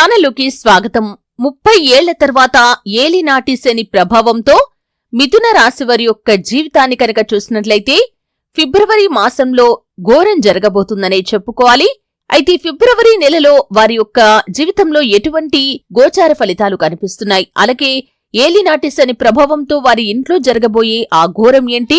ఛానల్లోకి స్వాగతం. ముప్పై ఏళ్ళ తర్వాత ఏలినాటి శని ప్రభావంతో మిథున రాశివారి యొక్క జీవితాన్ని కనుక చూసినట్లయితే ఫిబ్రవరి మాసంలో ఘోరం జరగబోతుందనే చెప్పుకోవాలి. అయితే ఫిబ్రవరి నెలలో వారి యొక్క జీవితంలో ఎటువంటి గోచార ఫలితాలు కనిపిస్తున్నాయి? అలాగే ఏలినాటి శని ప్రభావంతో వారి ఇంట్లో జరగబోయే ఆ ఘోరం ఏంటి?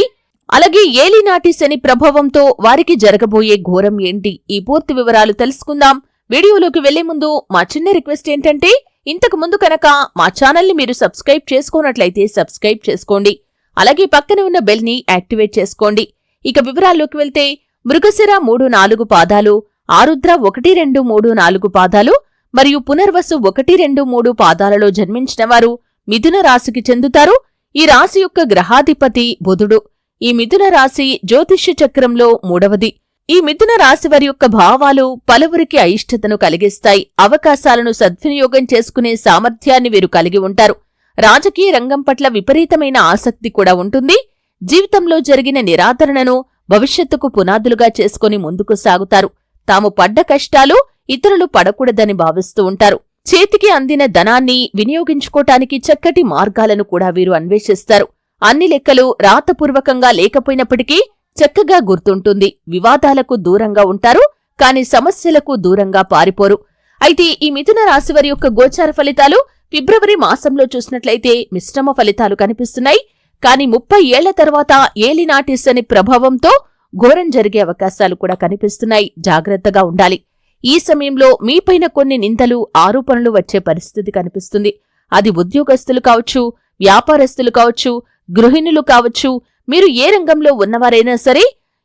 అలాగే ఏలినాటి శని ప్రభావంతో వారికి జరగబోయే ఘోరం ఏంటి? ఈ పూర్తి వివరాలు తెలుసుకుందాం. వీడియోలోకి వెళ్ళే ముందు మా చిన్న రిక్వెస్ట్ ఏంటంటే ఇంతకు ముందు కనుక మా ఛానల్ని మీరు సబ్స్క్రైబ్ చేసుకోనట్లయితే సబ్స్క్రైబ్ చేసుకోండి. అలాగే పక్కనే ఉన్న బెల్ని యాక్టివేట్ చేసుకోండి. ఇక వివరాల్లోకి వెళ్తే మృగశిర మూడు నాలుగు పాదాలు ఆరుద్ర ఒకటి రెండు మూడు నాలుగు పాదాలు మరియు పునర్వసు ఒకటి రెండు మూడు పాదాలలో జన్మించిన వారు మిథున రాశికి చెందుతారు. ఈ రాశి యొక్క గ్రహాధిపతి బుధుడు. ఈ మిథున రాశి జ్యోతిష్య చక్రంలో మూడవది. ఈ మిథున రాశి వారి యొక్క భావాలు పలువురికి అయిష్టతను కలిగిస్తాయి. అవకాశాలను సద్వినియోగం చేసుకునే సామర్థ్యాన్ని వీరు కలిగి ఉంటారు. రాజకీయ రంగం పట్ల విపరీతమైన ఆసక్తి కూడా ఉంటుంది. జీవితంలో జరిగిన నిరాదరణను భవిష్యత్తుకు పునాదులుగా చేసుకుని ముందుకు సాగుతారు. తాము పడ్డ కష్టాలు ఇతరులు పడకూడదని భావిస్తూ ఉంటారు. చేతికి అందిన ధనాన్ని వినియోగించుకోటానికి చక్కటి మార్గాలను కూడా వీరు అన్వేషిస్తారు. అన్ని లెక్కలు రాతపూర్వకంగా లేకపోయినప్పటికీ చక్కగా గుర్తుంటుంది. వివాదాలకు దూరంగా ఉంటారు కాని సమస్యలకు దూరంగా పారిపోరు. అయితే ఈ మిథున రాశివారి యొక్క గోచార ఫలితాలు ఫిబ్రవరి మాసంలో చూసినట్లయితే మిశ్రమ ఫలితాలు కనిపిస్తున్నాయి. కాని ముప్పై ఏళ్ళ తర్వాత ఏలినాటి శని ప్రభావంతో ఘోరం జరిగే అవకాశాలు కూడా కనిపిస్తున్నాయి. జాగ్రత్తగా ఉండాలి. ఈ సమయంలో మీపైన కొన్ని నిందలు ఆరోపణలు వచ్చే పరిస్థితి కనిపిస్తుంది. అది ఉద్యోగస్తులు కావచ్చు వ్యాపారస్తులు కావచ్చు గృహిణులు కావచ్చు మీరు ఏ రంగంలో ఉన్నవారైనా సరే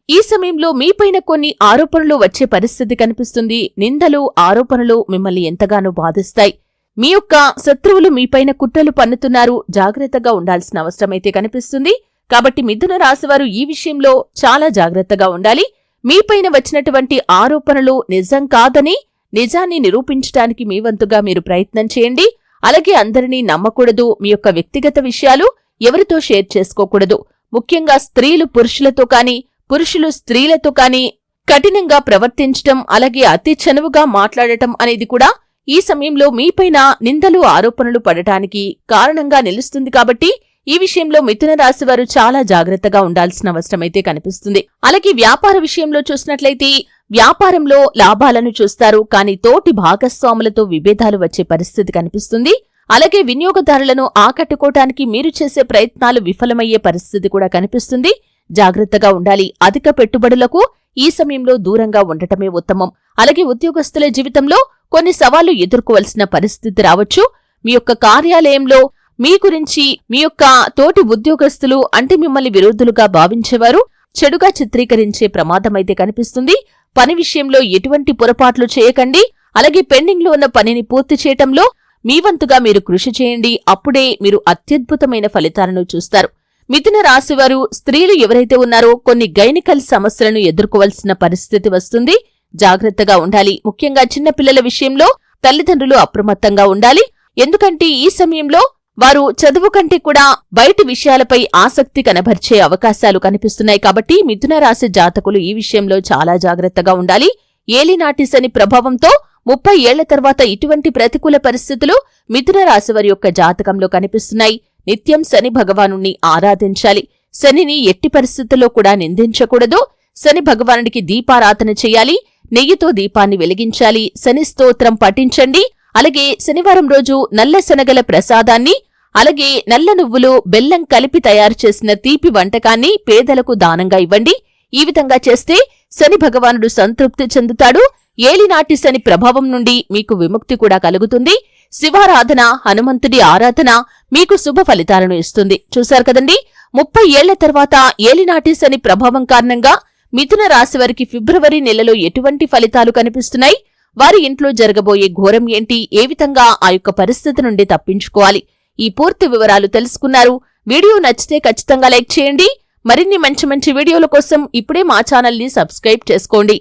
ఈ సమయంలో మీపైన కొన్ని ఆరోపణలు వచ్చే పరిస్థితి కనిపిస్తుంది. నిందలు ఆరోపణలు మిమ్మల్ని ఎంతగానో బాధిస్తాయి. మీ యొక్క శత్రువులు మీపైన కుట్రలు పన్నుతున్నారు. జాగ్రత్తగా ఉండాల్సిన అవసరమైతే కనిపిస్తుంది. కాబట్టి మిథున రాశివారు ఈ విషయంలో చాలా జాగ్రత్తగా ఉండాలి. మీపైన వచ్చినటువంటి ఆరోపణలు నిజం కాదని నిజాన్ని నిరూపించడానికి మీ వంతుగా మీరు ప్రయత్నం చేయండి. అలాగే అందరినీ నమ్మకూడదు. మీ యొక్క వ్యక్తిగత విషయాలు ఎవరితో షేర్ చేసుకోకూడదు. ముఖ్యంగా స్త్రీలు పురుషులతో కాని పురుషులు స్త్రీలతో కాని కఠినంగా ప్రవర్తించటం అలాగే అతి చనువుగా మాట్లాడటం అనేది కూడా ఈ సమయంలో మీపైన నిందలు ఆరోపణలు పడటానికి కారణంగా నిలుస్తుంది కాబట్టి ఈ విషయంలో మిథున రాశి వారు చాలా జాగ్రత్తగా ఉండాల్సిన అవసరమైతే కనిపిస్తుంది. అలాగే వ్యాపార విషయంలో చూసినట్లయితే వ్యాపారంలో లాభాలను చూస్తారు కానీ తోటి భాగస్వాములతో విభేదాలు వచ్చే పరిస్థితి కనిపిస్తుంది. అలాగే వినియోగదారులను ఆకట్టుకోవటానికి మీరు చేసే ప్రయత్నాలు విఫలమయ్యే పరిస్థితి కూడా కనిపిస్తుంది. జాగ్రత్తగా ఉండాలి. అధిక పెట్టుబడులకు ఈ సమయంలో దూరంగా ఉండటమే ఉత్తమం. అలాగే ఉద్యోగస్తుల జీవితంలో కొన్ని సవాళ్ళు ఎదుర్కోవలసిన పరిస్థితి రావచ్చు. మీ యొక్క కార్యాలయంలో మీ గురించి మీ యొక్క తోటి ఉద్యోగస్తులు అంటే మిమ్మల్ని విరోధులుగా భావించేవారు చెడుగా చిత్రీకరించే ప్రమాదమైతే కనిపిస్తుంది. పని విషయంలో ఎటువంటి పొరపాట్లు చేయకండి. అలాగే పెండింగ్లో ఉన్న పనిని పూర్తి చేయటంలో మీ వంతుగా మీరు కృషి చేయండి. అప్పుడే మీరు అత్యద్భుతమైన ఫలితాలను చూస్తారు. మిథున రాశివారు స్త్రీలు ఎవరైతే ఉన్నారో కొన్ని గైనికల్ సమస్యలను ఎదుర్కోవాల్సిన పరిస్థితి వస్తుంది. జాగ్రత్తగా ఉండాలి. ముఖ్యంగా చిన్నపిల్లల విషయంలో తల్లిదండ్రులు అప్రమత్తంగా ఉండాలి. ఎందుకంటే ఈ సమయంలో వారు చదువు కంటే కూడా బయటి విషయాలపై ఆసక్తి కనబర్చే అవకాశాలు కనిపిస్తున్నాయి. కాబట్టి మిథున రాశి జాతకులు ఈ విషయంలో చాలా జాగ్రత్తగా ఉండాలి. ఏలినాటిసని ప్రభావంతో ముప్పై ఏళ్ళ తర్వాత ఇటువంటి ప్రతికూల పరిస్థితులు మిథున రాశివారి యొక్క జాతకంలో కనిపిస్తున్నాయి. నిత్యం శని భగవాను ఆరాధించాలి. శనిని ఎట్టి పరిస్థితుల్లో కూడా నిందించకూడదు. శని భగవానుడికి దీపారాధన చేయాలి. నెయ్యితో దీపాన్ని వెలిగించాలి. శని స్తోత్రం పఠించండి. అలాగే శనివారం రోజు నల్ల శనగల ప్రసాదాన్ని అలాగే నల్ల నువ్వులు బెల్లం కలిపి తయారు చేసిన తీపి వంటకాన్ని పేదలకు దానంగా ఇవ్వండి. ఈ విధంగా చేస్తే శని భగవానుడు సంతృప్తి చెందుతాడు. ఏలినాటి శని ప్రభావం నుండి మీకు విముక్తి కూడా కలుగుతుంది. శివారాధన హనుమంతుడి ఆరాధన మీకు శుభ ఫలితాలను ఇస్తుంది. చూశారు కదండి? ముప్పై ఏళ్ళ తర్వాత ఏలినాటి శని ప్రభావం కారణంగా మిథున రాశి వారికి ఫిబ్రవరి నెలలో ఎటువంటి ఫలితాలు కనిపిస్తున్నాయి? వారి ఇంట్లో జరగబోయే ఘోరం ఏంటి? ఏ విధంగా ఆ యొక్క పరిస్థితి నుండి తప్పించుకోవాలి? ఈ పూర్తి వివరాలు తెలుసుకున్నారు. వీడియో నచ్చితే ఖచ్చితంగా లైక్ చేయండి. మరిన్ని మంచి మంచి వీడియోల కోసం ఇప్పుడే మా ఛానల్ని సబ్స్క్రైబ్ చేసుకోండి.